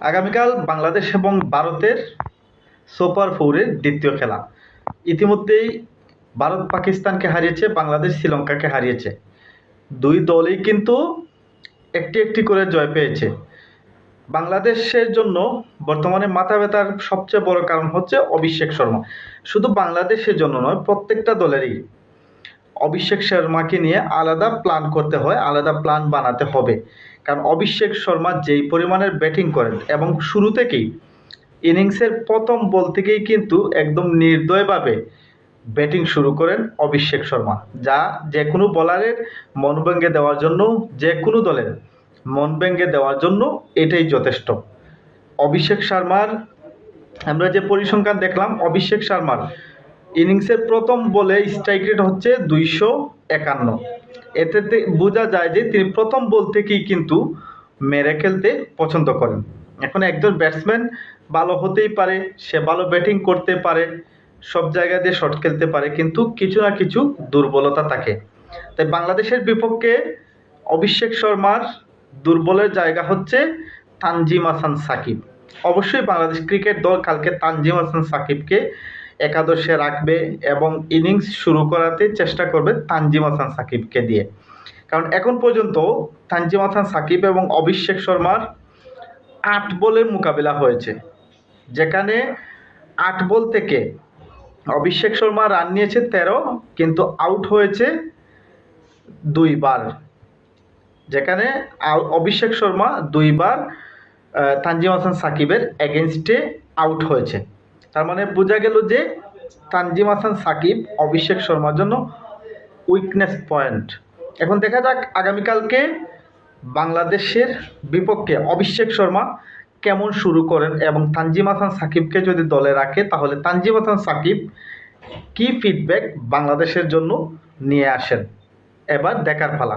আগামীকাল বাংলাদেশ এবং ভারতের সুপার ফোরের দ্বিতীয় খেলা। ইতিমধ্যেই ভারত পাকিস্তানকে হারিয়েছে, বাংলাদেশ শ্রীলঙ্কাকে হারিয়েছে। দুই দলই কিন্তু একটি একটি করে জয় পেয়েছে। বাংলাদেশের জন্য বর্তমানে মাথা ব্যথার সবচেয়ে বড় কারণ হচ্ছে অভিষেক শর্মা। শুধু বাংলাদেশের জন্য নয়, প্রত্যেকটা দলেরই। অভিষেক শর্মাকে নিয়ে আলাদা প্ল্যান করতে হয়, আলাদা প্ল্যান বানাতে হবে। কারণ অভিষেক শর্মা যেই পরিমাণের ব্যাটিং করেন এবং শুরু থেকেই ইনিংসের প্রথম বল থেকেই কিন্তু একদম নির্দয়ভাবে ব্যাটিং শুরু করেন অভিষেক শর্মা, যা যে কোনো বলারের মন ভেঙে দেওয়ার জন্য যে কোনো দলের মন ভেঙে দেওয়ার জন্য এটাই যথেষ্ট। অভিষেক শর্মার, আমরা যে পরিসংখ্যান দেখলাম, অভিষেক শর্মার ইনিংসের প্রথম বলে স্ট্রাইক রেট হচ্ছে দুইশো একান্ন। এতে বোঝা যায় যে তিনি প্রথম বল থেকেই কিন্তু মেরে খেলতে পছন্দ করেন। এখন একজন ব্যাটসম্যান ভালো হতেই পারে, সে ভালো ব্যাটিং করতে পারে, সব জায়গা দিয়ে শট খেলতে পারে, কিন্তু কিছু না কিছু দুর্বলতা থাকে। তাই বাংলাদেশের বিপক্ষে অভিষেক শর্মার দুর্বলের জায়গা হচ্ছে তানজিম হাসান সাকিব। অবশ্যই বাংলাদেশ ক্রিকেট দল কালকে তানজিম হাসান সাকিবকে একাদশে রাখবে এবং ইনিংস শুরু করাতে চেষ্টা করবে তানজিম হাসান সাকিবকে দিয়ে। কারণ এখন পর্যন্ত তানজিম হাসান সাকিব এবং অভিষেক শর্মার আট বলের মোকাবিলা হয়েছে। যেখানে আট বল থেকে অভিষেক শর্মা রান নিয়েছে তেরো, কিন্তু আউট হয়েছে দুইবার যেখানে অভিষেক শর্মা দুইবার তানজিম হাসান সাকিবের এগেনস্টে আউট হয়েছে। তার মানে বোঝা গেল যে তানজিম হাসান সাকিব, অভিষেক শর্মার জন্য উইকনেস পয়েন্ট এখন দেখা যাক আগামীকালকে বাংলাদেশের বিপক্ষে অভিষেক শর্মা কেমন শুরু করেন এবং তানজিম হাসান সাকিবকে যদি দলে রাখে, তাহলে তানজিম হাসান সাকিব কী ফিডব্যাক বাংলাদেশের জন্য নিয়ে আসেন? এবার দেখার পালা।